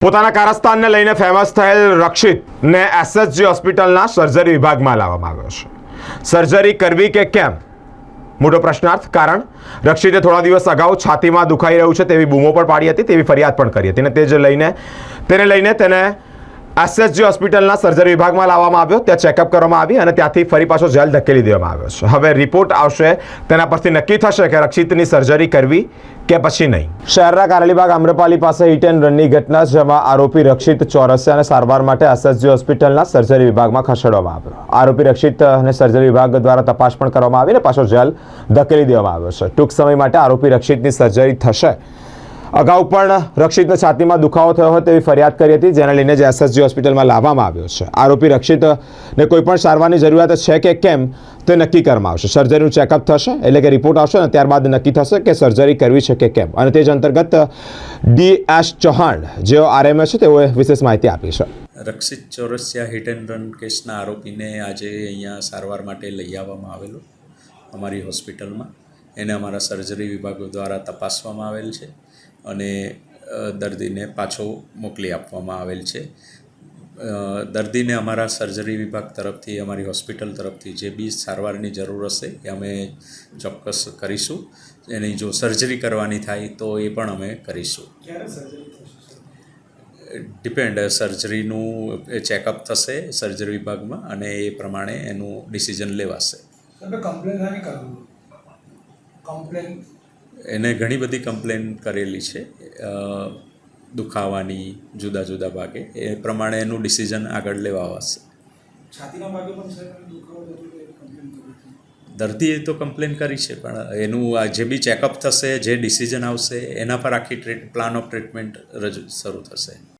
પોતાના કારસ્તાનને લઈને ફેમસ થયેલ રક્ષિતને એસએસજી હોસ્પિટલના સર્જરી વિભાગમાં લાવવામાં આવ્યો છે. સર્જરી કરવી કે કેમ? મોટો પ્રશ્નાર્થ, કારણ રક્ષિતે થોડા દિવસ અગાઉ છાતીમાં દુખાઈ રહ્યું છે તેવી બૂમો પણ પાડી હતી, તેવી ફરિયાદ પણ કરી હતી. અને તે જ લઈને, તેને લઈને તેને એસએસજી હોસ્પિટલના સર્જરી વિભાગમાં લાવવામાં આવ્યો, ત્યાં ચેકઅપ કરવામાં આવી અને ત્યાંથી ફરી પાછો જેલ ધકેલી દેવામાં આવ્યો છે. હવે રિપોર્ટ આવશે, તેના પરથી નક્કી થશે કે રક્ષિતની સર્જરી કરવી કે પછી નહીં. શહેરના કારેલીબાગ આમ્રપાલી પાસે હિટ એન્ડ રનની ઘટના જેમાં આરોપી રક્ષિત ચોરસિયાને સારવાર માટે એસએસજી હોસ્પિટલના સર્જરી વિભાગમાં ખસેડવામાં આવ્યો. આરોપી રક્ષિત અને સર્જરી વિભાગ દ્વારા તપાસ પણ કરવામાં આવી અને પાછો જેલ ધકેલી દેવામાં આવ્યો છે. ટૂંક સમય માટે આરોપી રક્ષિતની સર્જરી થશે. અગાઉ પણ રક્ષિતને છાતીમાં દુખાવો થયો હોય તેવી ફરિયાદ કરી હતી, જેને લઈને જ એસએસજી હોસ્પિટલમાં લાવવામાં આવ્યો છે. આરોપી રક્ષિતને કોઈપણ સારવારની જરૂરિયાત છે કે કેમ, તે નક્કી કરવામાં આવશે. સર્જરીનું ચેકઅપ થશે, એટલે કે રિપોર્ટ આવશે અને ત્યારબાદ નક્કી થશે કે સર્જરી કરવી છે કે કેમ. અને તે જ અંતર્ગત ડી એસ ચૌહાણ, જેઓ આરએમએ છે, તેઓએ વિશેષ માહિતી આપી છે. Rakshit Chaurasia hit and run કેસના આરોપીને આજે અહીંયા સારવાર માટે લઈ આવવામાં આવેલો અમારી હોસ્પિટલમાં. એને અમારા સર્જરી વિભાગો દ્વારા તપાસવામાં આવેલ છે અને દર્દીને પાછો મોકલી આપવામાં આવેલ છે. દર્દીને અમારા સર્જરી વિભાગ તરફથી અમારી હોસ્પિટલ તરફથી જે બી સારવારની જરૂર હશે એ અમે ચોક્કસ કરીશું. એની જો સર્જરી કરવાની થાય તો એ પણ અમે કરીશું. ડિપેન્ડ સર્જરીનું ચેકઅપ થશે સર્જરી વિભાગમાં અને એ પ્રમાણે એનું ડિસિઝન લેવાશે. કમ્પ્લેન? એને ઘણી બધી કમ્પ્લેન કરેલી છે. દુખાવાની જુદા જુદા ભાગે. એ પ્રમાણે એનું ડિસિઝન આગળ લેવા છાતીના ભાગે પણ હતી દર્દીએ તો કમ્પ્લેન કરી છે પણ એનું આ જે બી ચેકઅપ થશે જે ડિસિઝન આવશે એના પર આખી ટ્રીટ પ્લાન ઓફ ટ્રીટમેન્ટ રજૂ શરૂ થશે.